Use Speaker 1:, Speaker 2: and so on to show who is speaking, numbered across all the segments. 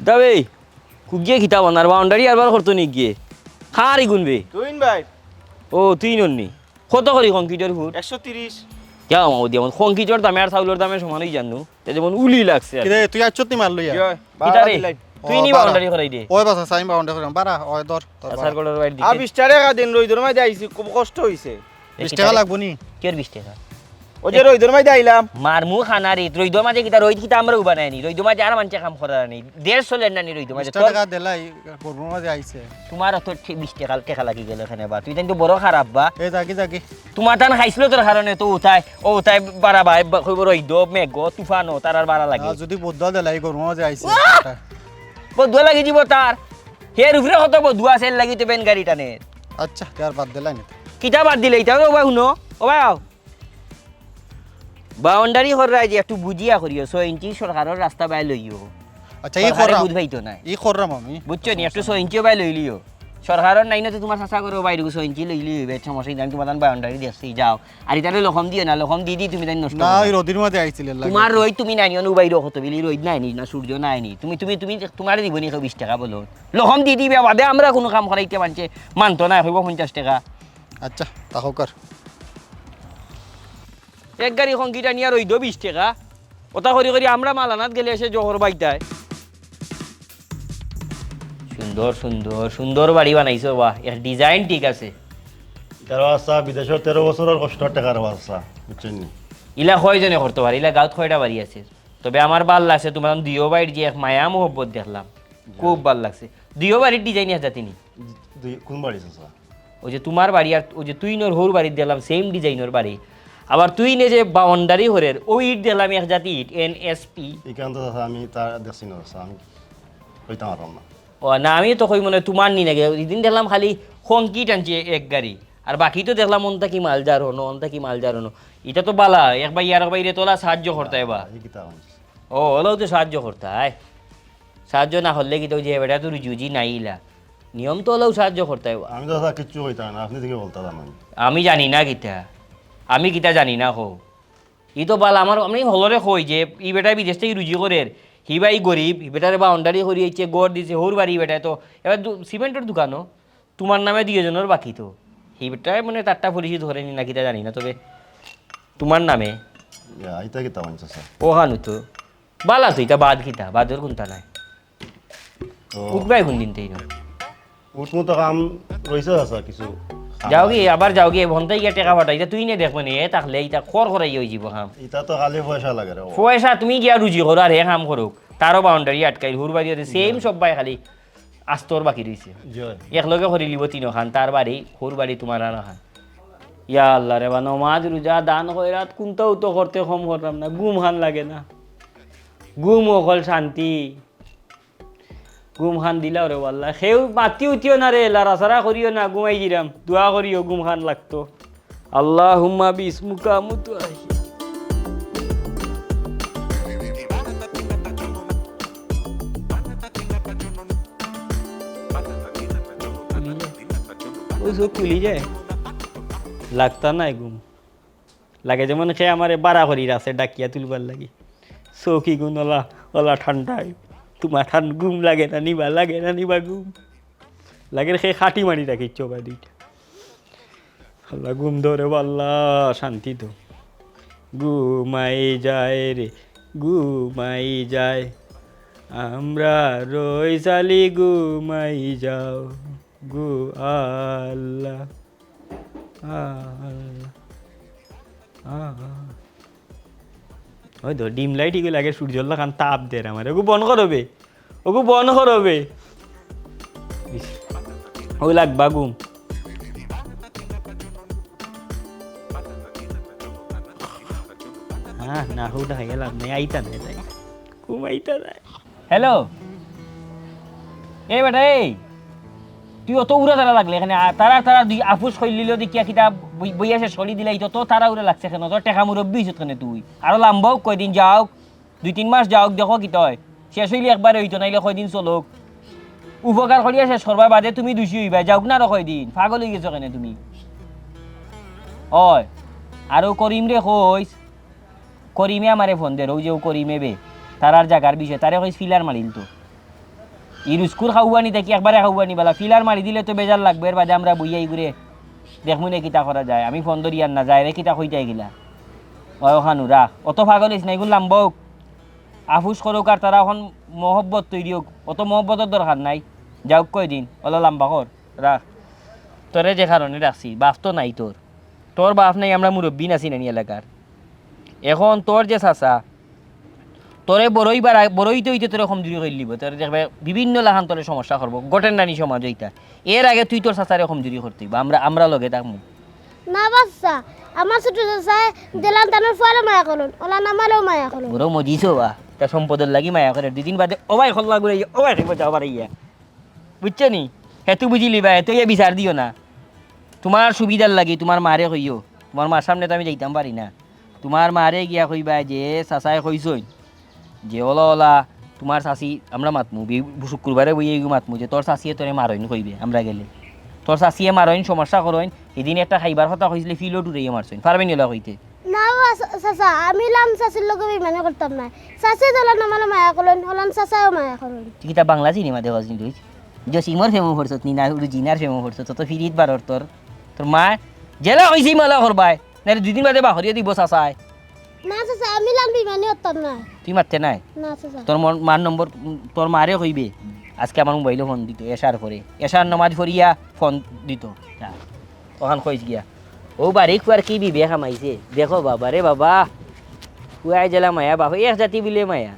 Speaker 1: তবে কুগিয়ে খিতা বানার বাউন্ডারি আরবার করতো নি গিয়ে। খারি গুনবে।
Speaker 2: তুইন ভাই।
Speaker 1: ও তুই নন্নি কত করি কংক্রিটের ফুট
Speaker 2: একশো তিরিশ।
Speaker 1: কেন মামু যেমন কংক্রিটের দামে আর চাউলের দামে সমানই জানো তে যেমন উলি লাগছে আর।
Speaker 3: কিরে তুই আর নি মারলো ইয়া
Speaker 1: তুই নি বাউন্ডারি করাই দে
Speaker 3: ওই বাসা সাইম বাউন্ডারি করাম বারা ওই দর
Speaker 1: আসার করার বাইর
Speaker 2: আর
Speaker 1: দিতে
Speaker 2: বিশ টাকা দিন রইদর মাই দাইছি খুব কষ্ট হইছে
Speaker 3: বিশ টাকা লাগবনি
Speaker 1: কের বিশ টাকা
Speaker 2: ওই যে রইদর মাঝে আইলাম।
Speaker 1: মার মু খানা রে রইদ মাঝে কিতা রইদ কিতা আমরা উবা নাই নি রইদ মাঝে আর মানছে কাম করার নেই দেড় চলের না নি রইদ
Speaker 3: বিশ
Speaker 1: মাঝে
Speaker 3: টাকা দিলাই করব মাঝে আইছে।
Speaker 1: তোমার তো বিশ টাকা টাকা লাগি গেল এখানে বা। তুই তো বড় খারাপ বা।
Speaker 3: এই জাগি জাগি
Speaker 1: তোমার টান খাইছিল তোর কারণে তো উঠাই ও উঠাই বাড়া ভাই কইব রইদ মেঘ তুফানো তার আর বাড়া লাগে।
Speaker 3: যদি বদল দিলাই করব মাঝে আইছে।
Speaker 1: বদুয়া লাগি দিব তার হের উপরে কত বদুয়া আছে লাগি তো বেন গাড়ি টানে।
Speaker 3: আচ্ছা তার বাদ দিলাই না।
Speaker 1: কিতা বাদ দিলে এটা ও ভাই শুনো ও ভাই আও। বাউন্ডারি হরাই যে একটু বুঝিয়া করিও ছয় ইঞ্চি সরকারের রাস্তা বাই লইও
Speaker 3: আচ্ছা ই কররাম
Speaker 1: বুঝ পাইতো নাই।
Speaker 3: ই কররাম আমি।
Speaker 1: বুঝছ নি একটু ছয় ইঞ্চিও বাই লইলিও সরকারের নাই না তোমার চাচা করো বাইরে ছয় ইঞ্চি লইলি বেট সমস্যা নাই তোমার বাউন্ডারি দিয়েছি যাও আর ইতারে লখম দিও না লখম দি দি তুমি তাই নষ্ট
Speaker 3: না রদির মাঝে আইছিল
Speaker 1: তোমার রই তুমি নাই নি অনুবাই রকত বিলি রই নাই নি না সূর্য নাই নি। তুমি তুমি তুমি তোমার দিব নি বিশ টাকা বলো। লখম দি দিবে বাদে আমরা কোনো কাম করাইতে মানছে মানতো না হইব পঞ্চাশ টাকা।
Speaker 3: আচ্ছা তাহো কর
Speaker 1: এক গাড়ি সংগীতা নিয়ে রইদ বিশ টাকা। ওটা করি করি আমরা মালানাত গেলে এসে জহর বাইতায়। সুন্দর সুন্দর সুন্দর বাড়ি বানাইছো বাহ। এর ডিজাইন ঠিক আছে।
Speaker 4: তেরো আসা বিদেশের তেরো বছরের কষ্টর টাকার আসা বুঝছেন
Speaker 1: ইলা কয়জনে করতে পারে? ইলা গাঁত কয়টা বাড়ি আছে? তবে আমার ভালো লাগছে তোমার দিও বাড়ির যে এক মায়া মোহব্বত দেখলাম। খুব ভালো লাগছে। দিও বাড়ির ডিজাইন আছে তিনি
Speaker 4: কোন বাড়ি
Speaker 1: ওই যে তোমার বাড়ি আর ওই যে তুই নোর হোর বাড়ির দিলাম সেম ডিজাইনের বাড়ি। আবার তুই নে যে বাউন্ডারি হরের ওই ইট দিলাম এক জাতি ইট এন এস পি
Speaker 4: এখান আমি তার দেখছি না আমি কইতে পারলাম না।
Speaker 1: ও না আমি তো কই মনে তোমার নি নাকি এদিন দেখলাম খালি খঙ্কি টানছে এক গাড়ি। আর বাকি তো দেখলাম অন্তা কি মালজার হনো অন্তা কি মালজার হনো। এটা তো বালা একবার ইয়ার বাইরে তোলা সাহায্য করতে বা ও হলেও তো সাহায্য করতে হয় সাহায্য না হলে কি তো যে বেটা তো রুজুজি নাইলা নিয়ম তো হলেও সাহায্য করতে
Speaker 4: আমি তো কিচ্ছু কইতে না আপনি থেকে বলতে আমি
Speaker 1: আমি জানি না কিতা। আমি কিতা জানি না হো। ই তো বাল আমার আমি হলরে কই যে ই বেটাই বিদেশ থেকে রুজি করে হি বাই গরিব হি বেটারে বাউন্ডারি আইছে গড় দিছে হোর বাড়ি বেটায় তো এবার সিমেন্টের দোকানও তোমার নামে দুইজনের বাকি তো। হি বেটায় মানে তারটা পরিচিত ধরেনি না কিতা জানি না তবে তোমার নামে।
Speaker 4: আইতা কিতা আনছে স্যার
Speaker 1: ও হানু তো। বালা তো এটা বাদ কিতা বাদর কোনটা নাই। উঠবাই কোন দিন তাই
Speaker 4: উঠমু তো কাম রয়েছে কিছু।
Speaker 1: যাও কি আবার যাও কি ভন্তাই গিয়ে টেকা এটা তুই নে দেখব নি এ থাকলে এটা খর করাই হয়ে যাব হাম।
Speaker 4: ইটা তো খালি পয়সা লাগে
Speaker 1: পয়সা তুমি গিয়া রুজি করো আর হে কাম করুক তারও বাউন্ডারি আটকাই হুর বাড়ি সেম সব বাই খালি আস্তর বাকি রয়েছে একলগে করে লিব তিন খান তার বাড়ি হুর বাড়ি তোমার আনা খান। ইয়া আল্লাহ রে বা নমাজ রোজা দান খয়রাত কোনটাও তো করতে কম করতাম না গুম খান লাগে না। গুম অকল শান্তি। গুম খান দিলাও রে আল্লাহ সেও মাতি উঠিও না রে লারাচারা করিও না গুমাই দিলাম। দোয়া করিও গুম খান লাগতো। আল্লাহ হুম্মা বিসমুকা মুতু আহি ওই খুলি যায়। লাগতা নাই ঘুম। লাগে যেমন সে আমার বাড়া করি আছে, ডাকিয়া তুলবার লাগি। চৌকি গুণ ওলা ওলা ঠান্ডায় তোমার ঠান ঘুম লাগে না, নিবা, লাগে না, নিবা ঘুম। লাগে সে খাটি মারি রাখি চোবা দুইটা। আল্লাহ ঘুম ধরে আল্লাহ শান্তি তো। ঘুমাই যায় রে, ঘুমাই যায়। আমরা রই চালি ঘুমাই যাও গু আল্লাহ আল্লাহ আল্লাহ। ওই তো, ডিম লাইট এগুলো লাগে সূর্যর লাগান তাপ দেয় আমার। ওগু বন করবে, ওগু বন করবে। ওই লাগবা হ্যাঁ না গেলাম আইতা তাই। ঘুম আইতা হ্যালো এই বেটা, এই। তুই অত উড়া তারা লাগলে, এখানে তারা তারা দুই আফুস হইলিল দেখিয়া কিতা বই- আছে সরি দিলাই তো তারা উড়ে লাগছে কেন তোর টেকা মুরব্বী হিসত কেন তুই। আরও লাম্বাও কয়দিন যাও দুই তিন মাস যাও দেখো কি তয় শেষ হইলে একবার হইতো নাইলে কয়দিন চলক। উপকার করিয়া শেষ করবার বাদে তুমি দোষী হইবা। যাওক না আর কয়দিন। পাগল হয়ে গেছো কেন তুমি। হয়। আৰু কৰিম ৰে কইস কৰিমে আমাৰে ফোন দে ও যে ও কৰিমে বে। তারার জাগার বিষয়। তারে কইস ফিলার মারিল তো ই রুস্কুর খাওয়ানি দেখি, একবারে খাওয়ানি বেলা। ফিলার মারি দিলে তো বেজার লাগবে, এর বাদে আমরা বইয়াই ঘুরে দেখমু নে কিতা করা যায়। আমি ফোন ধরি আর না, যায় রে কিতা কইতাই গিলা অয় খানু রাখ অত পাগল হইস না লাম্বক। আফুস করুক আর তারা এখন মহব্বত তৈরি হোক অত মহব্বতের দরকার নাই। যাওক কয় দিন ওলা লাম্বা কর রাখ তোরে যে কারণে রাখছি বাপ তো নাই তোর তোর বাপ নাই, আমরা মুরব্বী নাছি নানি এলাকার এখন তোর যে চাচা। তোরে বড়ই বার বড়ই তো হইতে তোরে কমজুরি করে লিব। তোর দেখবে বিভিন্ন লাহান তোরে সমস্যা করব। গোটেন নানি সমাজ হইতা। এর আগে তুই তোর চাচারে কমজুরি করতে হইব। আমরা আমরা লগে থাকব
Speaker 5: না বাচ্চা আমার ছোট চাচায় দিলাম তানোর ফলে মায়া করুন। ওলা নামালেও মায়া করুন।
Speaker 1: বড় মজিছো বা। তা সম্পদের লাগি মায়া করে। দুদিন বাদে ওবাই খল্লা ঘুরে ওবাই খেয়ে যাওয়ার ইয়া বুঝছ নি? হেতু বুঝিলি বা এত ইয়ে বিচার দিও না। তোমার সুবিধার লাগি তোমার মারে কইও। তোমার মার সামনে তো আমি যাইতাম পারি না। তোমার মারে গিয়া কইবা যে চাচাই কইসই যে ওলা ওলা তোমার চাচি আমরা মাতমু শুক্রবারে বইয়ে গিয়ে মাতমু যে তোর চাচিয়ে তোরে মারইন কইবে আমরা গেলে। তোর চাচিয়ে মারইন সমস্যা করইন এদিন একটা খাইবার কথা কইছিলে ফিলও টুরাইয়ে মারছইন পারবেন এলা কইতে?
Speaker 5: না চাচা আমি লাম চাচির লগে বিমানে করতাম না চাচি দিলা নামালে মায়া করুন ওলান চাচাও মায়া
Speaker 1: তুই কিতা বাংলা সিনেমা দেখছ নি তুই? জসিমর ফেমো করছত নি না রুজিনার ফেমো করছত তো ফিরিত বারর তোর তোর মা জেলা কইছি মালা করবাই না দুদিন বাদে বাহরিয়ে দিব চাচাই।
Speaker 5: না চাচা আমি লাম বিমানে করতাম না
Speaker 1: তুই মারতে নাই?
Speaker 5: না চাচা।
Speaker 1: তোর মন- মার নম্বর তোর মারে কইবে আজকে আমার মোবাইলে ফোন দিত এসার পরে। এসার নমাজ ফরিয়া ফোন দিত। ওখান কইস গিয়া। ও বাড়ি খুয়ার কি বিবেক আমাইছে? দেখো বাবা রে বাবা। খুয়াই জেলা মায়া বাবা এক জাতি বিলে মায়া।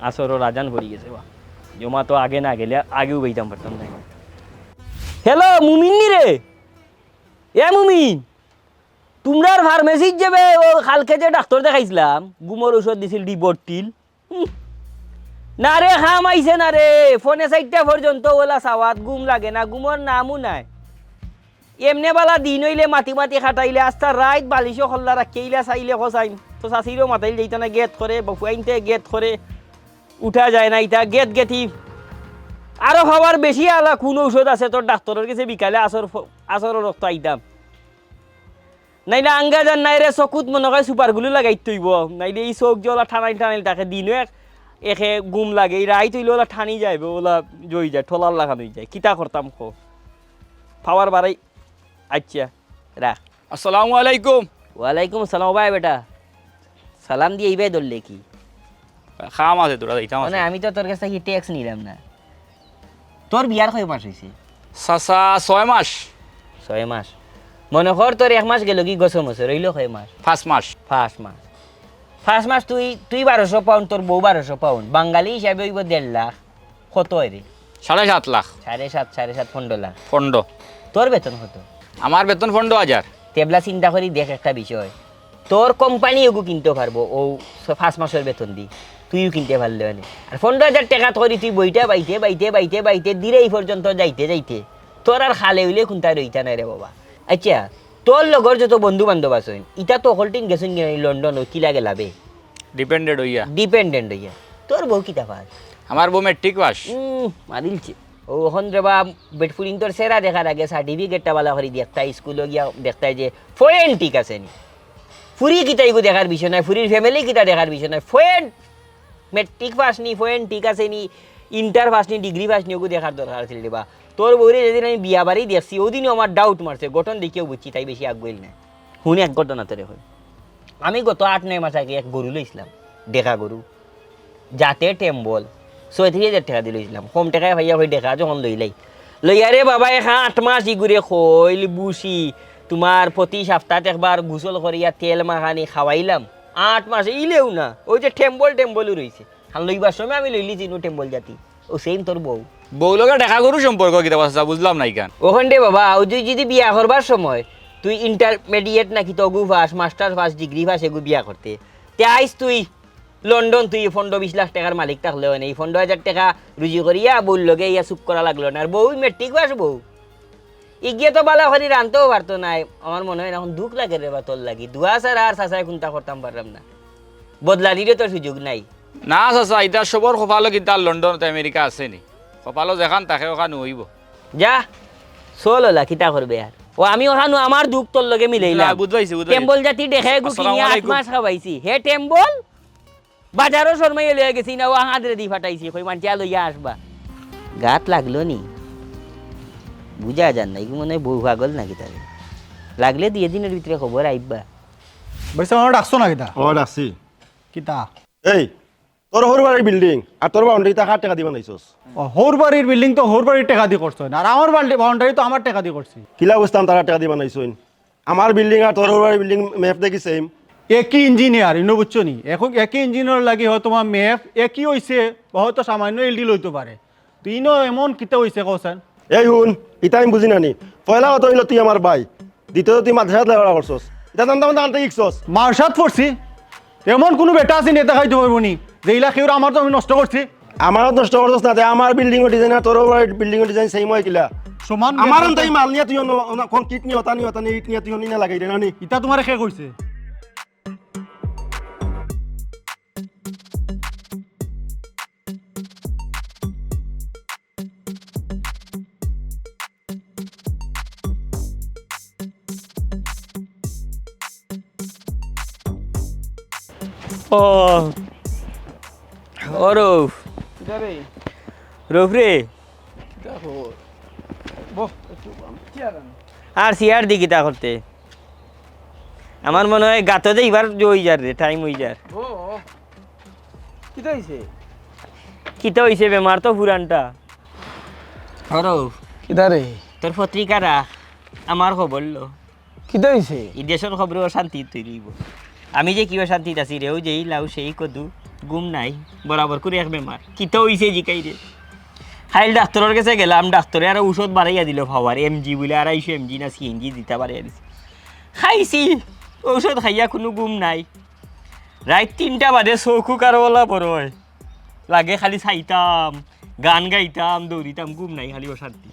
Speaker 1: আসরও রাজান ভরি গেছে বা জমা তো আগে না গেলে আগেও বইতাম পারতাম না। হ্যালো মুমিন নি রে? এ মুমিন তোমরার ফার্মেসির যাবে? ও কালকে যে ডাক্তার দেখাইছিলাম, গুমর ওষুধ দিছিল ডিবর্টিল। না রে, খাম আইছে না রে। ফোনে চারটা পর্যন্ত ওলা চাওয়াত গুম লাগে না গুমর নামও নাই। এমনে বালা দিন হইলে মাটি মাটি খাটাইলে আস্তা রাইত বালিশও খল্লা রাখিলে চাইলে খসাইন তো চাচিরও মাতাইল যাইতে না গেট করে বফুয়াইনতে গেট করে উঠা যায় না ইটা গেট গেটি আরও খাবার বেশি আলা কোন ঔষধ আছে? তোর ডাক্তারের কাছে বিকালে আসর আসরের রক্ত আইতাম। নাইলে আঙ্গা যান নাই রে চকুত মনে হয় সুপারগুলো লাগাই থইব। নাইলে এই চোখ যে ওলা ঠানাই ঠানাই তাকে দিনও এক একে গুম লাগে। এই রাই তৈলে ওলা ঠানি যাইবে ওলা জই যায় ঠোলার লাগানো যায়। কিতা করতাম খো পাওয়ার বাড়াই। আচ্ছা রাখ।
Speaker 6: আসসালামু আলাইকুম।
Speaker 1: ওয়ালাইকুম সালাম ভাই বেটা। সালাম দিয়ে এইবাই ধরলে কি?
Speaker 6: খাম আছে তোরা
Speaker 1: মানে আমি তো তোর কাছ থেকে ট্যাক্স নিলাম না। তোর বিয়ার কয় মাস হয়েছে
Speaker 6: চাচা ছয় মাস।
Speaker 1: ছয় মাস। মনে কর তোর এক মাস গেল কি গছ মাসে রইল কয় মাস।
Speaker 6: পাঁচ মাস।
Speaker 1: ফার্স্ট মাস। ফার্স্ট মাস তুই তুই বারোশো পাউন্ড তোর বউ বারোশো পাউন্ড বাঙালি হিসাবে হইব দেড় লাখ। কত রে
Speaker 6: সাড়ে সাত লাখ।
Speaker 1: সাড়ে সাত সাড়ে সাত পনেরো লাখ।
Speaker 6: ফন্ড
Speaker 1: তোর বেতন কত?
Speaker 6: আমার বেতন ফন্ড হাজার
Speaker 1: তেবলা চিন্তা করি দেখ একটা বিষয়। তোর কোম্পানি ওগু কিনতে পারব ও ফার্স্ট মাসের বেতন দি। তুইও কিনতে পারলে মানে আর পনেরো হাজার টাকা করি তুই বইটা বাইতে বাইতে বাইতে বাইতে দিলে এই পর্যন্ত যাইতে যাইতে। তোর আর খালে হইলে কোনটা রইতা নাই রে বাবা। আচ্ছা তোর লগর যত বন্ধু বান্ধব আছে ইটা তো অকলটিন গেছেন লন্ডন কি লাগে লাভে।
Speaker 6: ডিপেন্ডেড হইয়া।
Speaker 1: ডিপেন্ডেন্ট হইয়া। তোর বউ কিতা পাস
Speaker 6: আমার বউ মেট্রিক পাস
Speaker 1: মারিলছে ও ওখান রেবা বেডফুলিং তোর সেরা দেখার আগে সার্টিফিকেটটা বালা করে দেখতা স্কুলে গিয়া দেখতাই যে ফোয়েন ঠিক আছে নি। ফুরি কিতা ইগু দেখার বিষয় নাই ফুরির ফ্যামিলি কিতা দেখার বিষয় নাই। ফোয়েন মেট্রিক পাস নি ফোয়েন ঠিক আছে নি ইন্টার পাস নি ডিগ্রি পাস নি ওগু দেখার দরকার ছিল রেবা তোর বউরে যেদিন আমি বিয়া বাড়ি দেখছি ওদিনও আমার ডাউট মারছে, গঠন দেখিও বুঝছি, তাই বেশি আগুইল না শুনে এক ঘটনা তোরে হয়। আমি গত আট, নয় মাস আগে এক গরু লইছিলাম দেখা গরু। যাতে টেম্বল, ছয়ত্রিশ হাজার টাকা দিয়ে লইছিলাম। কম টাকায় ভাইয়া ভাই দেখা যখন লইলাই লইয়ারে বাবা, এখা আট মাস ইগুরে খৈল বুসি, তোমার প্রতি সপ্তাহে একবার গোসল করিয়া তেল মাখানি খাওয়াইলাম। আট মাস ইলেও না। ওই যে টেম্বল টেম্বলও রয়েছে আর লইবার সময় আমি লইলি চিনু টেম্বল জাতি। ও সেম তোর বউ।
Speaker 6: বউ লগে দেখা করু সম্পর্ক কিতা চাচা বুঝলাম না ইকান
Speaker 1: ওখান দে বাবা ও তুই যদি বিয়া করবার সময় তুই ইন্টারমিডিয়েট নাকি তগু ফাস মাস্টার ফাস ডিগ্রি ফাস এগু বিয়া করতে। তে আইস তুই লন্ডন তুই পনেরো বিশ লাখ টাকার মালিক থাকলেও নেই পনেরো হাজার টাকা রুজি করিয়া বউর লগে ইয়া চুপ করা লাগল না। আর বউ মেট্রিক পাস বউ। ইগিয়ে তো বালা করি রানতেও পারতো নাই। আমার মনে হয় এখন দুঃখ লাগে রে বা তোর লাগি। দুয়া স্যার আর চাচাই কোনটা করতাম পারলাম না। বদলা দিলে তো সুযোগ নাই।
Speaker 6: না চাচা ইটা সবর কপালো কিতা লন্ডনত আমেরিকা আছে নি? কপালো যেখান তাকে ওখান হইব
Speaker 1: যা চল ওলা কিতা করবে আর ও আমি ওখানো আমার দুঃখ তোর লগে মিলাইলাম
Speaker 6: বুঝবাইছি
Speaker 1: টেম্বল জাতি দেখে গুকিনি
Speaker 6: আসসালামু
Speaker 1: আট। মাস খাওয়াইছি হে টেম্বল? বাজারও শর্মাই লইয়া গেছি না ও হাঁদরে দি ফাটাইছি। কই মানচিয়া লইয়া আসবা। গাত লাগল নি? বুঝা যান না এগুলো মনে হয় বউ পাগল নাকি তাহলে? লাগলে দিয়ে দিনের ভিতরে খবর আইবা
Speaker 3: বলছে আমার ডাকছো না কিতা
Speaker 4: ও ডাকছি।
Speaker 3: কিতা
Speaker 4: এই তোর হর বাড়ির বিল্ডিং আর তোর বাউন্ডারি কার টাকা দিবা নাইছস
Speaker 3: হোর বাড়ির বিল্ডিং তো হোর বাড়ির টাকা দিয়ে করছ আর আমার বাড়ি বাউন্ডারি তো আমার টাকা দিয়ে করছি
Speaker 4: কিলা বুঝতাম তারা টাকা দিবা নাইছইন আমার বিল্ডিং আর তোর হর বাড়ির বিল্ডিং ম্যাপ দেখি সেম
Speaker 3: একই ইঞ্জিনিয়ার ইনো বুঝছ নি? এখন একই ইঞ্জিনিয়ার লাগি হয়তো তোমার ম্যাপ একই হইছে হয়তো সামান্য এলডি লইতে পারে তো ইনো এমন কিতা হইছে কৌশান
Speaker 4: এই শুন ইটা আমি বুঝি নানি। পয়লা কথা হইল তুই আমার ভাই দ্বিতীয় তুই মাদ্রাসাত লেখাপড়া করছস এটা জানতাম না আনতে শিখছস
Speaker 3: মার্শাত পড়ছি এমন কোনো বেটা আছে নেতা খাইতে পারব নি? যে ইলা খেয়ে আমার তো আমি নষ্ট করছি
Speaker 4: আমারও নষ্ট করছস না আমার বিল্ডিং ডিজাইন আর তোর বিল্ডিং ডিজাইন সেম হয় কিলা।
Speaker 3: সমান
Speaker 4: আমার অন্তাই মাল নিয়ে তুই কোন কিট নিয়ে হতা নিয়ে হতা নিয়ে ইট নিয়ে তুই অন্য না লাগাই দে নানি।
Speaker 3: ইটা তোমার শেষ হইছে
Speaker 1: ও। ও রৌফ। রৌফ রে। আর সিয়ার দি কিতা করতে। আমার মনে হয় গাততে এবার ওই যার রে টাইম হই যার।
Speaker 7: কিতা হইছে?
Speaker 1: কিতা হইছে বেমার তো পুরানটা হরফ
Speaker 7: কিতা রে?
Speaker 1: তোর পত্রিকারা আমার খবর লো।
Speaker 7: কিতা হইছে?
Speaker 1: এই দেশের খবরে অশান্তি তৈরি আমি যে কিবা অশান্তিত আছি রেও যেই লাউ, সেই কদু, গুম নাই, বরাবর করে এক বেমার কিতা হইছে জিকাই রে খাইল ডাক্তারের কাছে গেলাম ডাক্তারে আর ঔষধ বাড়াইয়া দিল খাওয়ার এম জি বলে আড়াইশো এম জি না জি দিতে বাড়াইয়া দিছে। খাইছি, ঔষধ খাইয়া কোনো গুম নাই। রাত তিনটা বাদে চৌকু কারোলা বড় লাগে খালি চাইতাম, গান গাইতাম দৌড়িতাম গুম নাই খালি অশান্তি।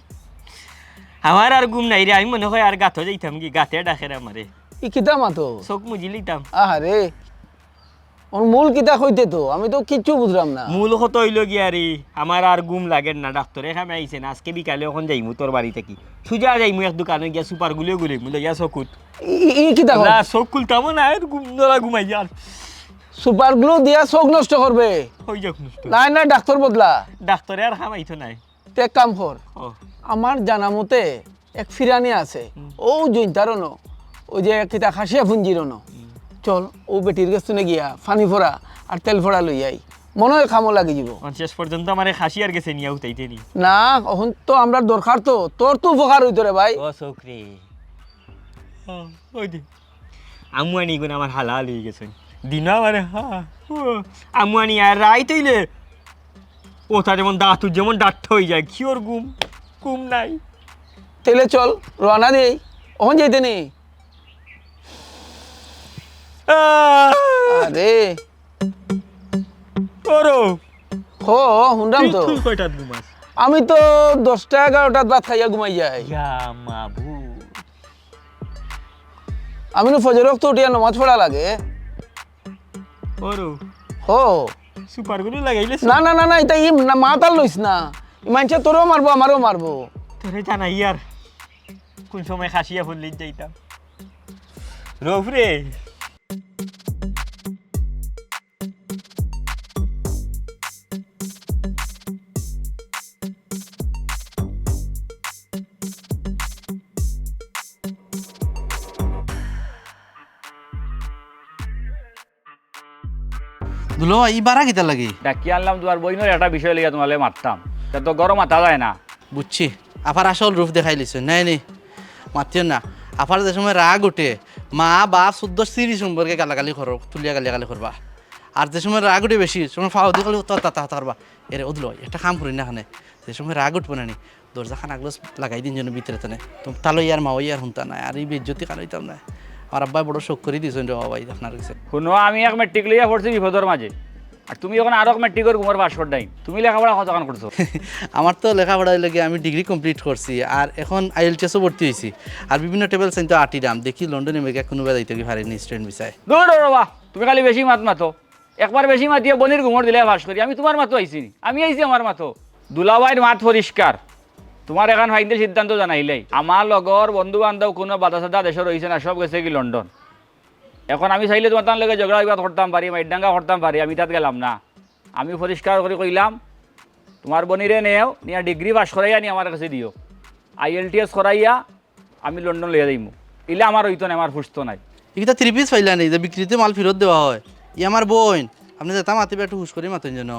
Speaker 1: আমার আর গুম নাই রে আমি মনে হয় আর গাথো যাইতাম কি, গাতে ডাকে রে আমারে
Speaker 7: ই কিতা মাতো?
Speaker 1: চোখ মুজি
Speaker 7: আহারে ওর মূল কিতা কইতে তো? আমি তো কিচ্ছু বুঝলাম না।
Speaker 1: মূল কত হইল গিয়া রে আমার আর গুম লাগে না ডাক্তারে আইছে না আজকে বিকালে এখন যাইমু তোর বাড়ি থেকে সুজা যাইমু এক দোকানে গিয়া সুপার গুলিও গুলিমু লইয়া চকুত।
Speaker 7: ই- ই কিতা
Speaker 1: না চোখ খুলতাম না আর গুম নলা ঘুমাই যার
Speaker 7: সুপার গ্লু দিয়া চোখ নষ্ট করবে।
Speaker 1: হই যাক নষ্ট।
Speaker 7: নাই নাই ডাক্তার বদলা।
Speaker 1: ডাক্তারে আর খামাইতো নাই।
Speaker 7: তে কাম কর আমার জানা মতে এক ফিরানি আছে। ও জৈন্তারও ন ওই যে কিতা খাসিয়া ফুঞ্জিরও ন চল ও বেটির গেছনে গিয়া ফানি ফোড়া আর তেল ফোড়া লই আই। মনে হয় খামো লাগি যাব।
Speaker 1: অন শেষ পর্যন্ত আমার খাসি আর গেছে নিয়া উঠাইতে নি
Speaker 7: না এখন তো আমরা দরকার তো। তোর তো উপকার হইতো রে ভাই।
Speaker 1: ও দে। আমু আনি গুণ আমার হালাল হয়ে গেছে। দিনা ও, আমু আনি আর রাই তৈলে তা যেমন দাঁত যেমন ডাট হয়ে যায় কিওর গুম গুম নাই।
Speaker 7: তেলে চল রওনা দেই। ওখান যাইতে নি
Speaker 1: আহ!
Speaker 7: আরে।
Speaker 1: ওরো
Speaker 7: হো শুনলাম তো।
Speaker 1: তুই কয়টাত ঘুমাস
Speaker 7: আমি তো দশটা এগারোটাত ভাত খাইয়া ঘুমাই যাই।
Speaker 1: মাবু
Speaker 7: আমি তো ফজরক তো উঠিয়া নমাজ পড়া লাগে।
Speaker 1: ওরো
Speaker 7: হো।
Speaker 1: সুপারগুলো লাগাইলে
Speaker 7: না না না না এটা ই না মাতাল লইস না। মানছে তোরও মারবো আমারও মারবো।
Speaker 1: তোরে জানাই আর। কোন সময় খাসিয়া ফুললি যাইতাম। রফ রে
Speaker 8: দুলো ই বারা কিতা লাগে
Speaker 6: ডাকি আনলাম তোমার বইনের একটা বিষয় লিগে তোমালে মারতাম তা তো গরম মাথা যায় না
Speaker 8: বুঝছি আফার আসল রূপ দেখাই লিছে নাই নি মাতিও না আফার যে সময় রাগ উঠে মা বাপ শুদ্ধ সিরি সম্পর্কে গালাগালি করো তুলিয়া গালিগালি করবা আর যে সময় রাগ উঠে বেশি সময় ফাও দিয়ে খালি তা তা করবা এর ওদলো একটা কাম করি না এখানে যে সময় রাগ উঠবো না নি দরজা খান আগলো লাগাই দিন জন্য ভিতরে তানে তো তালো ইয়ার মা ইয়ার হুনতা নাই আর এই বেজ্জতি কালো হইতাম না আমার আব্বাই বড় শোক করে দিয়েছেন রে বাবাই আপনার কাছে।
Speaker 6: আমি এক মেট্রিক লইয়া পড়ছি বিপদের মাঝে আর তুমি এখন আরও মেট্রিকের ঘুমার পাসপোর্ট নাই। তুমি লেখাপড়া কতক্ষণ করছ?
Speaker 8: আমার তো লেখাপড়া লেগে আমি ডিগ্রি কমপ্লিট করছি আর এখন আইএলটিএসও ভর্তি হয়েছি আর বিভিন্ন টেবিল সাইন তো আটি দাম দেখি লন্ডনে কোনো বেলা দিতে পারিনি স্টুডেন্ট বিষয়।
Speaker 6: দূর বাবা তুমি খালি বেশি মাত মাতো। একবার বেশি মাতিয়ে বনির ঘুমর দিলে ফাঁস করি। আমি তোমার মাতো আইছি আমি আইছি আমার মাতো। দুলাবাইর মাত পরিষ্কার তোমার এখন ফাইনতে সিদ্ধান্ত জানাইলেই। আমার লগর বন্ধু বান্ধব কোনো বাধা সাদা দেশে রয়েছে না সব গেছে কি লন্ডন এখন আমি চাইলে তোমার তার ঝগড়া বিবাদ করতাম পারি মাইডাঙ্গা করতাম পারি, আমি তাত গেলাম না। আমি পরিষ্কার করে কইলাম, তোমার বনিরে নেও, নিয়া ডিগ্রি পাস করাইয়া নিয়ে আমার কাছে দিও। আই এল টি এস করাইয়া আমি লন্ডন লইয়া যাইম। ইলে আমার হইতো না আমার ফুসতো নাই।
Speaker 8: এইটা থ্রি পিস পাইলা নেই, যে বিক্রিতে মাল ফেরত দেওয়া হয়। ই আমার বোন, আপনি যেটা মাতিবে একটু হুশ করে মাতেন যেন।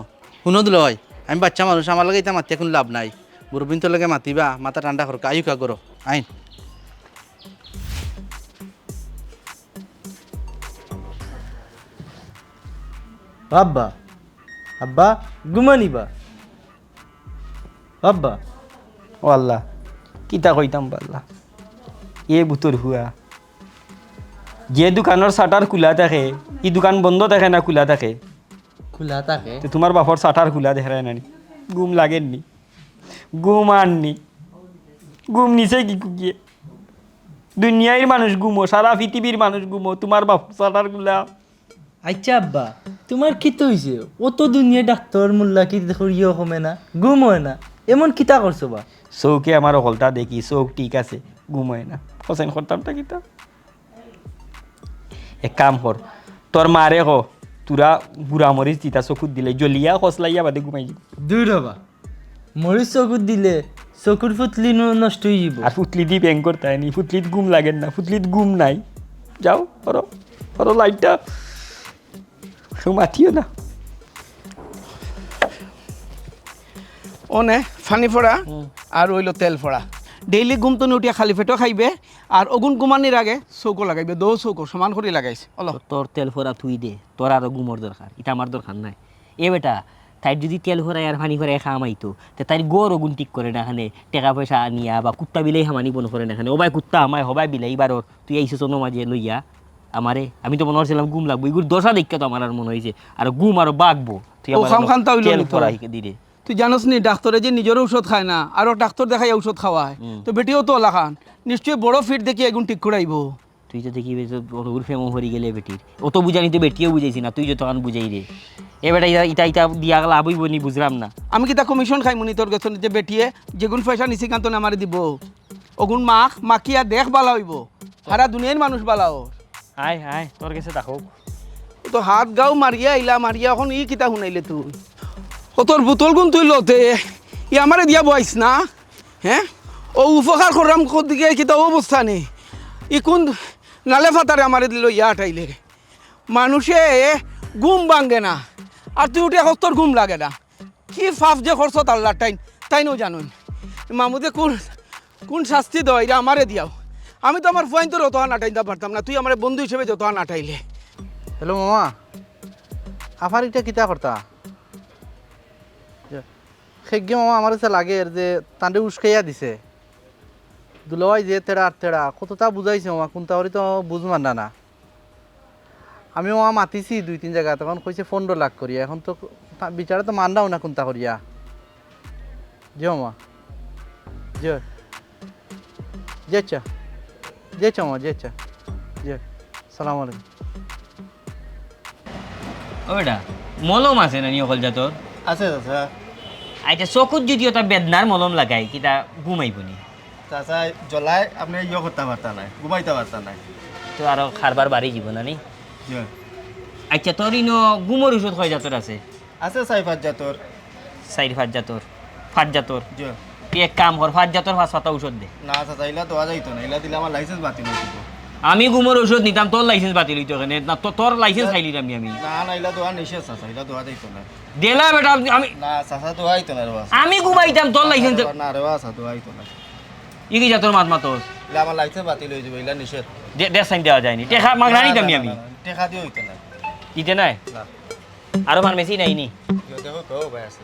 Speaker 8: শুনো দিল হয়, আমি বাচ্চা মানুষ, আমার লাগে এটা মাতি এখন লাভ নাই। মুরব্বিন তো লাগে মাতিবা, মাথা ঠান্ডা করো, আয়ুকা করো, আইন।
Speaker 9: আব্বা আব্বা ঘুমানিবা আব্বা
Speaker 2: ও আল্লাহ কিতা কইতাম পাল্লা এ বুতর হুয়া যে দোকানের শাটার খোলা থাকে ই দোকান বন্ধ থাকে না খোলা থাকে
Speaker 9: খোলা থাকে
Speaker 2: তো তোমার বাপর শাটার খোলা দেখে নানি ঘুম লাগেননি ঘুম আননি ঘুম নিছে কি গিয়ে দুনিয়ার মানুষ ঘুমো সারা পৃথিবীর মানুষ ঘুমো তোমার বাপ শাটার খোলা
Speaker 9: আচ্ছা আব্বা তোমার কি তো হয়েছে ও তো দুনিয়া ডাক্তার মোল্লা কি করিও কমে না ঘুম হয় না। এমন কিতা করছ বা?
Speaker 2: চৌকে আমার হলটা দেখি চৌক ঠিক আছে ঘুমোয় না। হোসেন করতামটা কিতা এক কাম কর তোর মারে ক তোরা বুড়া মরিচ তিতা চকুত দিলে জলিয়া খসলাইয়া বাদে ঘুমাই যাব
Speaker 9: দূর হবা। মরিচ চকুত দিলে চকুর ফুটলি নষ্ট হয়ে যাব।
Speaker 2: আর ফুটলি দি ব্যাং করতে হয়নি ফুটলিত ঘুম লাগেন না ফুটলিত ঘুম নাই। যাও করো করো লাইটটা। মাতিও না
Speaker 7: অনে ফানি ফোড়া আর হইল তেল ফোড়া ডেইলি ঘুমতো উঠিয়া খালি পেটও খাইবে আর অগুন ঘুমানির আগে চৌকো লাগাইবে দৌ চৌকো সমান করে লাগাইছে অলপ
Speaker 1: তোর তেল ফোরা থুই দে তোর আরও গুমর দরকার এটা আমার দরকার নাই এ বেটা তাই যদি তেল ফোরাই আর পানি ফোরাই খামাইতো তে তাই গড় গুণ ঠিক করে না এখানে টাকা পয়সা আনিয়া বা কুত্তা বিলাই হামানি বন করে না এখানে ওবাই কুত্তা আমায় হবাই বিলাই বারর তুই আইসো তোর মাঝে লইয়া আমারে আমি তো মনে হচ্ছিলাম ঘুম লাগবো। এগুলো দশা দেখতে তো আমার আর মনে হয়েছে আর ঘুম আরও বাগবো। তুই দিলে।
Speaker 7: তুই জানোস নি ডাক্তারে যে নিজের ঔষধ খায় না আরও ডাক্তার দেখাই ঔষধ খাওয়ায়। তো বেটিও তো ওলা খান। নিশ্চয়ই বড় ফিট দেখি এগুন ঠিক করাইব।
Speaker 1: তুই তো দেখি ওর ফেমো হরি গেলে বেটির। ও তো বুঝানি তো বেটিও বুঝাইছি না তুই যতক্ষণ বুঝাই রে। এ ইটা ইটা দিয়া লাভ হইব নি বুঝলাম না।
Speaker 7: আমি কি তা কমিশন খাই মনি তোর গেছন যে বেটিয়ে? যেগুন পয়সা নিছি কান্ত আমারে দিব। ওগুন মাখ মাখিয়া দেখ বালা হইব। সারা দুনিয়ার মানুষ বালা ওর
Speaker 2: আয় আয় তোর কাছে দেখো।
Speaker 7: তো হাত গাও মারিয়া আইলা মারিয়া এখন ই কিতা শুনাইলে তুই ও তোর বোতল গুণ তুই লতে, ই আমারে দিয়া বয়স না? হ্যাঁ ও উপকার করলাম দিকে কিতা অবস্থা নেই ই কোন নালে ফাতারে আমারে দিল ইয়া আটাইলে মানুষে ঘুম ভাঙ্গে না। আর তুই উঠে এখন তোর ঘুম লাগে না? কি ফাফ যে খরচ আল্লাহ টাইন তাই নো জানুন মামুদে কোন কোন শাস্তি এটা আমারে দিয়াও। আমি তো আমার ফুয়াইন তোর অত নাটাইতে পারতাম না। তুই আমার বন্ধু হিসেবে যত নাটাইলে
Speaker 8: হ্যালো মামা আফার এটা কিতা করতা? সেগে মামা আমার কাছে লাগে যে তান্ডে উস্কাইয়া দিছে। দুলাভাই যে তেড়া আর তেড়া, কতটা বুঝাইছে মামা, কোনটা হরি তো বুঝমান না না। আমি মামা মাতিছি দুই তিন জায়গা, তখন কইছে পনেরো লাখ করিয়া। এখন তো বিচারে তো মানরাও না কোনটা করিয়া। জি মামা জি জি আচ্ছা জি মামা জি আচ্ছা জি সালাম আলাইকুম।
Speaker 1: ও বেটা মলম আছে না নিয়ে কলজা তোর
Speaker 9: আছে চাচা।
Speaker 1: আচ্ছা চকুত যদি ওটা বেদনার মলম লাগাই কিতা ঘুমাইব নি
Speaker 9: চাচা জ্বলাই আপনি ইয়ে করতে পারতা নাই ঘুমাইতে পারতা নাই।
Speaker 1: তো আরও খারবার বাড়ি যাব না নি? আচ্ছা তোর ইনো গুমর ওষুধ হয় জাতর আছে?
Speaker 9: আছে চাই পাঁচ জাতর
Speaker 1: সাইড ফাট জাতর ফাট জাতর
Speaker 9: জি
Speaker 1: এক কাম কর ফাট জাতর ফাঁস ঔষধ দে।
Speaker 9: না চাচা ইলা দেওয়া যাইতো না ইলা দিলে আমার লাইসেন্স বাতিল যেত
Speaker 1: আমি গুমর ওষুধ নিতাম তোর লাইসেন্স বাতিল হইতো কেন না তো- তোর লাইসেন্স খাইলি আমি আমি।
Speaker 9: না না ইলা দেওয়া নিষেধ চাচা ইলা যাইতো না।
Speaker 1: দেলা বেটা আমি
Speaker 9: না চাচা দেওয়া হইতো না রেবা
Speaker 1: আমি ঘুমাইতাম তোর লাইসেন্স
Speaker 9: না চাচা দেওয়া হইতো না।
Speaker 1: ই কি জাতর মাত মাতস
Speaker 9: ইলা আমার লাইসেন্স বাতিল যাবে ইলা নিষেধ
Speaker 1: দেড় সাইন দেওয়া যায়নি টেকা মাগনা নিতাম আমি?
Speaker 9: টেকা দিয়ে হইতো না।
Speaker 1: নাই? আরও ফার্মেসি নাই নি?
Speaker 9: ইয়ে দেখো তো ভাই আছে।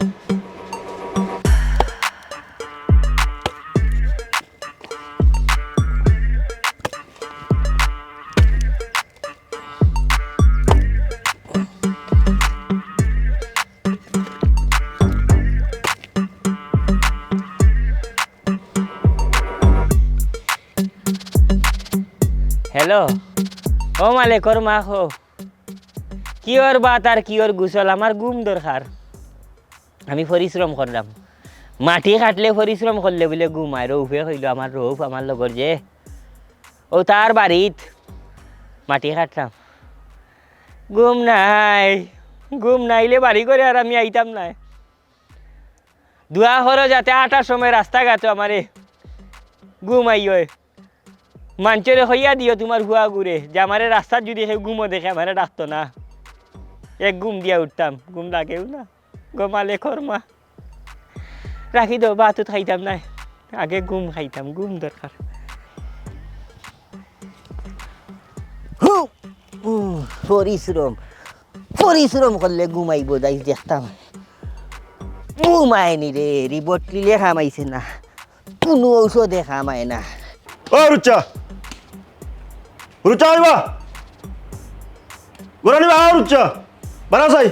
Speaker 1: হ্যালো? ও মালে কর মা হো। কিয়র বাত আর কিয়র গুসল? আমার গুম দরকার। আমি পরিশ্রম করলাম। মাটি কাটলে পরিশ্রম করলে বলে গুম আয়। রৌফে হইল আমার রৌফ, আমার লগর যে। ও তার বাড়িত মাটি কাটলাম। গুম নাই। গুম নাইলে বাড়ি করে আর আমি আইতাম না দুয়া হরো যাতে আটার সময় রাস্তাঘাট আমারে ঘুম আইয় মাঞ্চরে হইয়া দিও তোমার হুয়া ঘুরে যে আমারে রাস্তার যদি সে ঘুমো দেখে আমারে ডাকতো না। এক ঘুম দিয়া উঠতাম। ঘুম লাগেও না। গমালে কর্মা। রাখি দো বাতু খাইতাম না। আগে ঘুম খাইতাম ঘুম দরকার। পরিশ্রম। পরিশ্রম করলে ঘুমাইব যাই দেখতাম। ঘুমায়নি রে রিপোর্ট লিলে খামাইছে না। কোনো ঔষধে খামায় না।
Speaker 4: ও রুচা রুচা আইবা গোরা নিবা আও রুচা বানা চাই।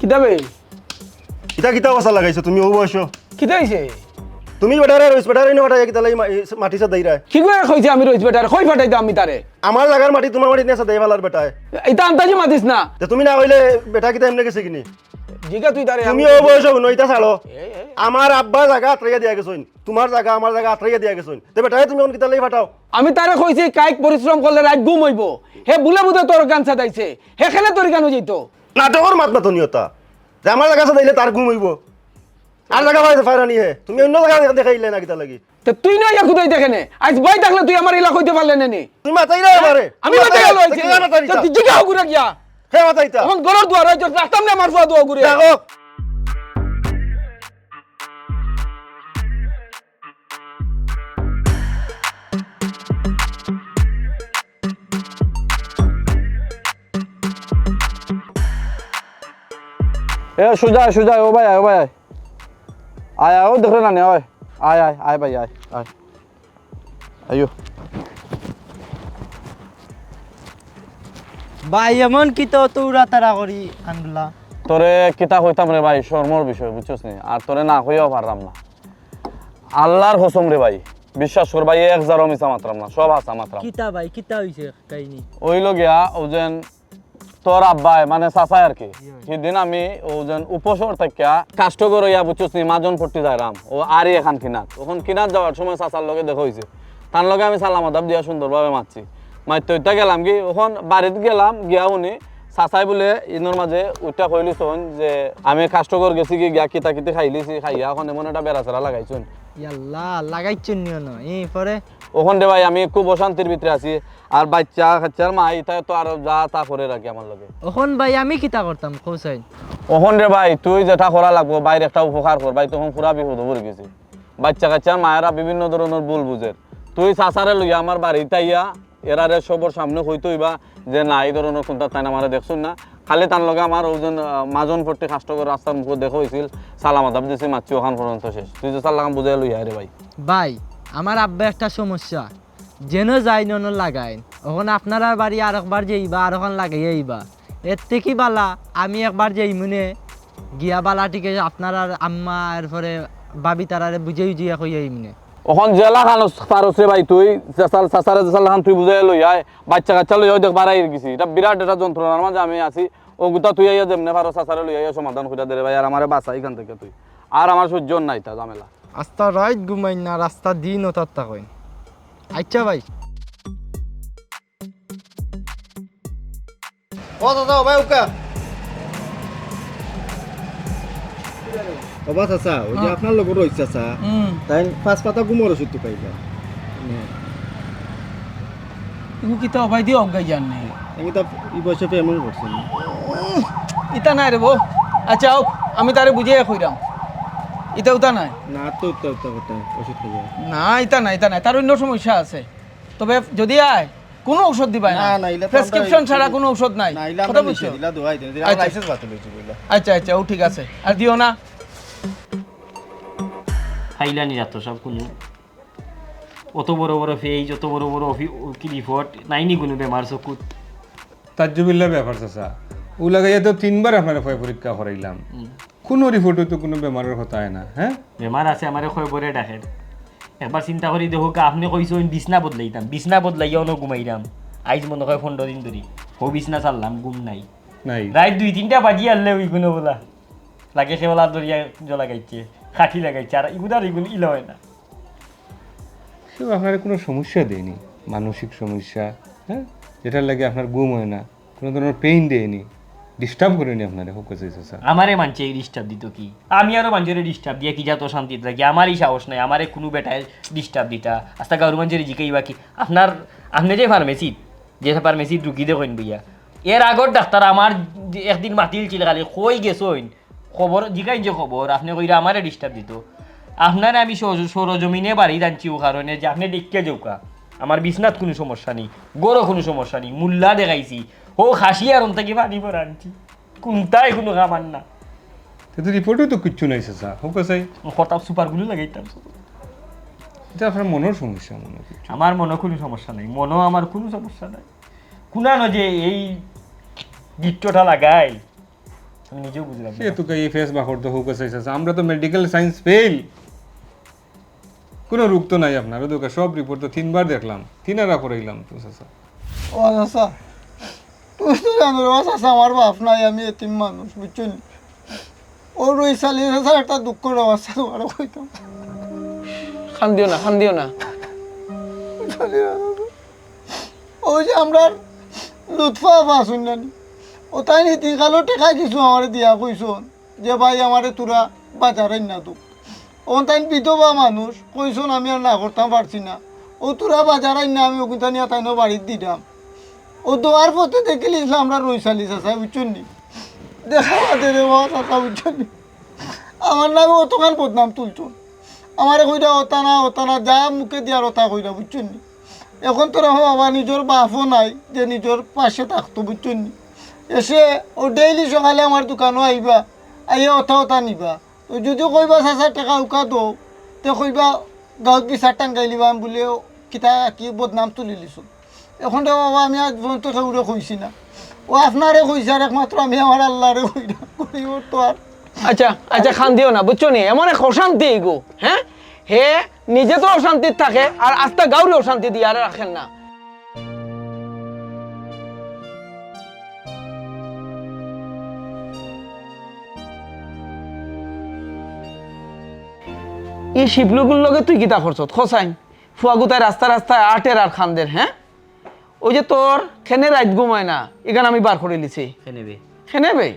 Speaker 7: কিতাবে
Speaker 4: ইতা কিতা অবস্থা লাগাইছো তুমি ও বয়স
Speaker 7: কিতা হয়েছে
Speaker 4: তুমি বেটারে রইস বেটারে নো বেটারে কিতা লাই মাটি সা দেইরা
Speaker 7: কি করে কইছে আমি রইস বেটার কই ফাটাইতো আমি তারে
Speaker 4: আমার জায়গার মাটি তোমার মাটি নেসা দেই ফালার বেটায়
Speaker 7: এটা আন্তাজি মাতিস না।
Speaker 4: তুমি না হইলে বেটা কিতা এমনি গেছে কিনি?
Speaker 7: জিগা তুই তারে
Speaker 4: তুমি ও বয়স হইনো ইতা ছাড়ো আমার আব্বা জায়গা আত্রাইয়া দিয়া গেছইন। তোমার জায়গা আমার জায়গা আত্রাইয়া দিয়া গেছইন। তে বেটায় তুমি কোন কিতা লাই ফাটাও।
Speaker 7: আমি তারে কইছি কাইক পরিশ্রম করলে রাত ঘুম হইব। হে বুলে বুঝে তোর গান সাদাইছে হে খেলে তোর গান যেত
Speaker 4: নাটকর মাত না তুনিয়তা যে আমার জায়গা দিলে তার ঘুম হইব। আর জায়গা পাইছে ফাইরানি হে। তুমি অন্য জায়গা দেখাইলে না কিতা লাগি
Speaker 7: তো তুই না ইয়া খুদাই দেখেনে আজ বাই থাকলে তুই আমার ইলা কইতে পারলে না নি?
Speaker 4: তুমি মাতাইরা এবারে
Speaker 7: আমি মাতে গেল তুই জিগা ঘুরে গিয়া
Speaker 4: হে মাতাইতা।
Speaker 7: এখন গরর দুয়ার হইছে রাস্তাম না আমার দুয়া ঘুরে।
Speaker 4: দেখো।
Speaker 10: এ সুজা সুজা ও ভাই ও ভাই আয়। আয় ও দেখলে না নে আয় আয় আয় ভাই আয় আয়। আয়ো।
Speaker 9: ভাই এমন কি তো তোরা তারা করি আনলা
Speaker 10: তোরে কিতা কইতাম রে ভাই শর্মর বিষয় বুঝছস নি? আর তোরে না পারলাম না। আল্লাহর হসম রে ভাই বিশ্বাস কর ভাই এক মিছা মাত্রাম না সব হাসা মাত্রাম।
Speaker 9: কিতা ভাই কিতা হইছে কাহিনী?
Speaker 10: ওইল গিয়া ও যেন তোর আব্বাই মানে চাচাই আর কি সেদিন আমি ও যেন উপসর থেকে কাষ্ট করে ইয়া বুঝছস নি মাজন পট্টি যাইরাম ও আরি এখান কিনাত। ওখান কিনাত যাওয়ার সময় চাচার লগে দেখা হয়েছে তার লগে আমি সালাম আদাব দিয়া সুন্দরভাবে মারছি। উঠতে গেলাম কি ওখান বাড়িত গেলাম গিয়া উনি চাচাই বলে ইনোর মাঝে উঠা কইলি শোন যে আমি কাষ্টকর গেছি কি গিয়া কিতা কিতে খাইলিছি খাইয়া এখন এমন একটা বেড়াচেরা লাগাইছুন।
Speaker 9: ইয়াল্লা লাগাইছেন নিও না এই পরে
Speaker 10: ওখান ভাই আমি খুব অশান্তির ভিতরে আছি আর বাচ্চা কাচ্চার মা ইতা তো আরও যা তা করে রাখি আমার লগে।
Speaker 9: এখন ভাই আমি কিতা করতাম কৌসাই
Speaker 10: ওখান রে ভাই তুই যেটা করা লাগবো বাইরে একটা উপকার কর ভাই তখন পুরা বিপদ ভরে গেছি। বাচ্চা কাচ্চার মায়েরা বিভিন্ন ধরনের ভুল বুঝে তুই চাচারে লইয়া আমার বাড়িতে ইয়া এরারে সবর সামনে হইতই বা যে না, এই ধরনের কোনটা তাই আমার দেখছুন না। খালি তার লগে আমার ওজন মাজন পট্টি কাষ্ট করে রাস্তার মুখে দেখা হয়েছিল সালাম আদাব দিছি মাছি ওখান পর্যন্ত শেষ। তুই যে সাল্লাম বুঝাই লইয়া রে ভাই।
Speaker 9: ভাই, আমার আব্বা একটা সমস্যা। যেন যাই নন লাগাইন এখন আপনার বাড়ি আর একবার যাইবা আর ওখান লাগাই আইবা। এর থেকে বালা, আমি একবার যাই মনে, গিয়া বালাটিকে আপনার আর আম্মা, এরপরে বাবি তারারে বুঝে বুঝিয়া কই আই মনে।
Speaker 10: ওখান জেলা খান পারস রে ভাই তুই চাচার চাচার খান তুই বুঝাই লই আয়। বাচ্চা কাচ্চা লই দেখ বাড়াই গেছি। এটা বিরাট একটা যন্ত্রণার মাঝে আমি আছি। ও গুতা তুই আইয়া যেমনে পারো চাচারে লই আইয়া সমাধান করে দে ভাই। আর আমারে বাঁচা এখান থেকে তুই। আর আমার সহ্য নাই তা ঝামেলা।
Speaker 9: রাস্তা রাইত ঘুমাই না রাস্তা দিন ও তার কইন আচ্ছা ভাই।
Speaker 4: ও দাদা ভাই, উকা। ওই যে আপনার রইছে আসা তাই পাঁচ পাতা গুমর ওষুধ পাইবা
Speaker 7: তুমি কি তো অবাই দিয়ে অজ্ঞাই জান নাই
Speaker 4: আমি তো এই বয়সে পেমেন্ট করছি
Speaker 7: ইতা নাই রে আচ্ছা আমি তারে বুঝিয়ে কইরাম ইতা উতা নাই?
Speaker 4: না তো উত্তর উত্তর করতে ওষুধ খাইয়া
Speaker 7: না ইতা নাই ইতা নাই। তার অন্য সমস্যা আছে। তবে যদি আয় কোনো ঔষধ দিবাই না।
Speaker 4: না, না, ইলা
Speaker 7: প্রেসক্রিপশন ছাড়া কোনো ঔষধ নাই।
Speaker 4: না ইলা
Speaker 7: কথা
Speaker 4: ইলা দোয়াই দেন
Speaker 7: আচ্ছা।
Speaker 4: লাইসেন্স বাতিল হইছে
Speaker 7: আচ্ছা আচ্ছা ও ঠিক আছে। আর দিও না।
Speaker 1: খাইলানি যাত সব কোনো অত বড় বড় ফেজ অত বড় বড় কি রিপোর্ট নাইনি কোনো বেমার চকুত
Speaker 11: তাজ্জুবিল্লা ব্যাপার চাচা ও লাগাইয়া তো তিনবার আপনার ভয় পরীক্ষা করাইলাম। কোনো রিপোর্টে তো কোনো বেমারের কথা হয় না হ্যাঁ?
Speaker 1: বেমার আছে আমার খয় বরে ডাকেন একবার চিন্তা করি দেখো আপনি কইছেন বিছনা বদলাইতাম বিছনা বদলাইয়াও ন ঘুমাইরাম আইজ মনে হয় পনেরো দিন ধরি। ও বিছনা চাললাম ঘুম নাই।
Speaker 11: নাই।
Speaker 1: রাত দুই তিনটা বাজিয়ে আনলে ওই গুলো বলা। লাগে সেবেলা দরিয়া জ্বলা গাইছে। খাটি লাগাইছে আর ইগুলো আর ইগুলো ইলা হয় না।
Speaker 11: সেও আপনার কোনো সমস্যা দেয়নি? মানসিক সমস্যা হ্যাঁ? যেটার লাগে আপনার ঘুম হয় না কোনো ধরনের পেইন দেয়নি? ডিস্টার্ব করেনি আপনার হোক স্যার
Speaker 1: আমারে মানছে এই ডিস্টার্ব দিত কি? আমি আরও মানুষের ডিস্টার্ব দিয়ে কি যাতো শান্তিতে থাকি আমারই সাহস নাই আমারে কোনো বেটায় ডিস্টার্ব দিতা। আস্তা গারু মানুষের জিকাই বাকি। আপনার আপনি যে ফার্মেসি যে ফার্মেসি ঢুকি দেখেন বইয়া এর আগর ডাক্তার আমার যে একদিন মাতিল ছিল খালি কই গেছইন। খবর জিকাই যে খবর আপনি কইরা আমারে ডিস্টার্ব দিত। আপনার আমি সর- সরজমিনে বাড়ি জানছি ও কারণে যে আপনি দেখতে যাওকা। আমার বিছনাত কোনো সমস্যা নেই গরো কোনো সমস্যা নেই মুল্লা দেখাইছি। ও খাসি আর থেকে পানি পরে আনছি। কোনটাই কোনো কামান না।
Speaker 11: কিন্তু রিপোর্টও তো কিচ্ছু নাই স্যার হোক চাই
Speaker 1: হঠাৎ সুপারগুলো লাগাইতাম।
Speaker 11: এটা আপনার মনের সমস্যা মনে।
Speaker 1: আমার মনে কোনো সমস্যা নাই মনও আমার কোনো সমস্যা নাই। কুনানো যে এই গিট্টটা লাগাই। আমি নিজেও বুঝলাম
Speaker 11: সে তো এই ফেস হোক আমরা তো মেডিকেল সায়েন্স ফেল কোনো রোগ তো নাই আপনার। ওদের সব রিপোর্ট তো তিনবার দেখলাম। তিনারা করাইলাম তো
Speaker 12: ও চাচা। তুই তো জানো রে ও চাচা আমার বাপ নাই আমি এতিম মানুষ বুঝছ নি ও রই চাচা একটা দুঃখের অবস্থা তোমার কইতাম।
Speaker 7: খান দিও না খান দিও না।
Speaker 12: ওই যে আমরা লুৎফা বাসুন নানি ও তাই নীতি কালো টেকা কিছু আমার দিয়া কইসন যে ভাই আমারে তোরা বাজারের না তো। ও তাই বিধবা মানুষ কইসন আমি আর না করতাম, পারছি না। ও তোরা বাজারাই না, আমি ওগুতা নিয়ে তাইনো বাড়ির দিতাম। ও দোয়ার পথে দেখিলিস আমরা রই চালি চাচা, বুঝছেন নি? দেখা বাদে রে বাবা চাচা, বুঝছেন নি? আমার নামে অতখান বদনাম তুলছন। আমার কইরা ওতা না ওতা না, যা মুখে দিয়ার ওতা কইরা, বুঝছেন নি? এখন তোরা বাবা নিজের বাপও নাই, যে নিজের পাশে থাকতো, বুঝছেন নি? এসে ও ডেইলি সকালে আমার দোকানও আইবা আইয়া অথা অথা নিবা। তো যদি কইবা চাচা টাকা উকা দো, তে কইবা গাঁৱত বিচার টাঙ্গাই লিবাম বলে কিতা কি বদনাম তুলি লিছো। এখন তো বাবা আমি আজ পর্যন্ত কেউরে কইছি না। ও আপনারে কইছে আর একমাত্র আমি আমার আল্লাহরে কই না কইব তো আর
Speaker 7: আচ্ছা আচ্ছা খান দিও না বুঝছ নি? এমন এক অশান্তি এগো হ্যাঁ হে? নিজে তো অশান্তির থাকে আর আস্তা গাউরে অশান্তি দিয়ে আর রাখেন না। এই শিবলুগুর লগে তুই কিতা করছ খসাইন ফুয়াগুতায় রাস্তা রাস্তায় আটের আর খানদের হ্যাঁ? ওই যে তোর খেনে রাত ঘুমায় না এখানে আমি বার করে লিছি।
Speaker 1: নেবে
Speaker 7: খেনে বে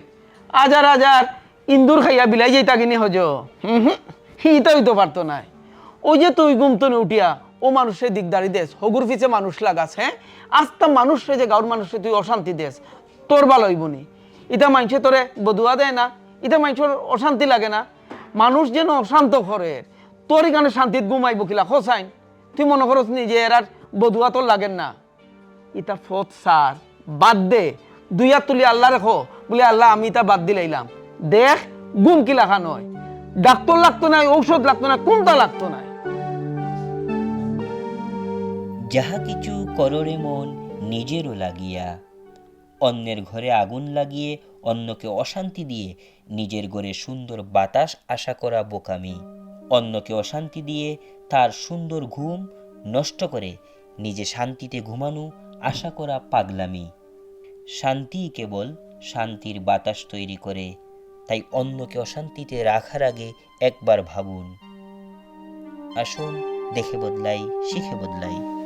Speaker 7: আজার আজার ইন্দুর খাইয়া বিলাই যাইতা কিনি হজ। হুম হুম হিতা হইতে পারতো না ওই যে তুই গুমতনে উঠিয়া ও মানুষের দিকদারি দেশ হগুর পিছে মানুষ লাগাস হ্যাঁ? আস্তা মানুষরে যে গাঁর মানুষে তুই অশান্তি দেশ তোর ভালো হইবনি ইটা মানুষে তোরে বদুয়া দেয় না ইটা মানুষের অশান্তি লাগে না। মানুষ যেন অশান্ত করে তোর এখানে শান্তিত ঘুমাইব কিলা? খসাইন তুই মনে করস নি যে এর আর বদুয়া তোর লাগেন না? ইটা ফত সার, বাদ দে। দুই হাত তুলি আল্লাহ রেখো, বলে আল্লাহ, আমি এটা বাদ দিলাইলাম দেখ গুম কি লেখা নয় ডাক্তার লাগতো না, ঔষধ লাগতো না কোনটা লাগতো না।
Speaker 13: যাহা কিছু কররে মন নিজেরও লাগিয়া, অন্যের ঘরে আগুন লাগিয়ে অন্যকে অশান্তি দিয়ে নিজের ঘরে সুন্দর বাতাস আশা করা বোকামি। অন্যকে অশান্তি দিয়ে তার সুন্দর ঘুম নষ্ট করে নিজে শান্তিতে ঘুমানো আশা করা পাগলামি। শান্তিই কেবল শান্তির বাতাস তৈরি করে, তাই অন্যকে অশান্তিতে রাখার আগে একবার ভাবুন। আসুন, দেখে বদলাই, শিখে বদলাই।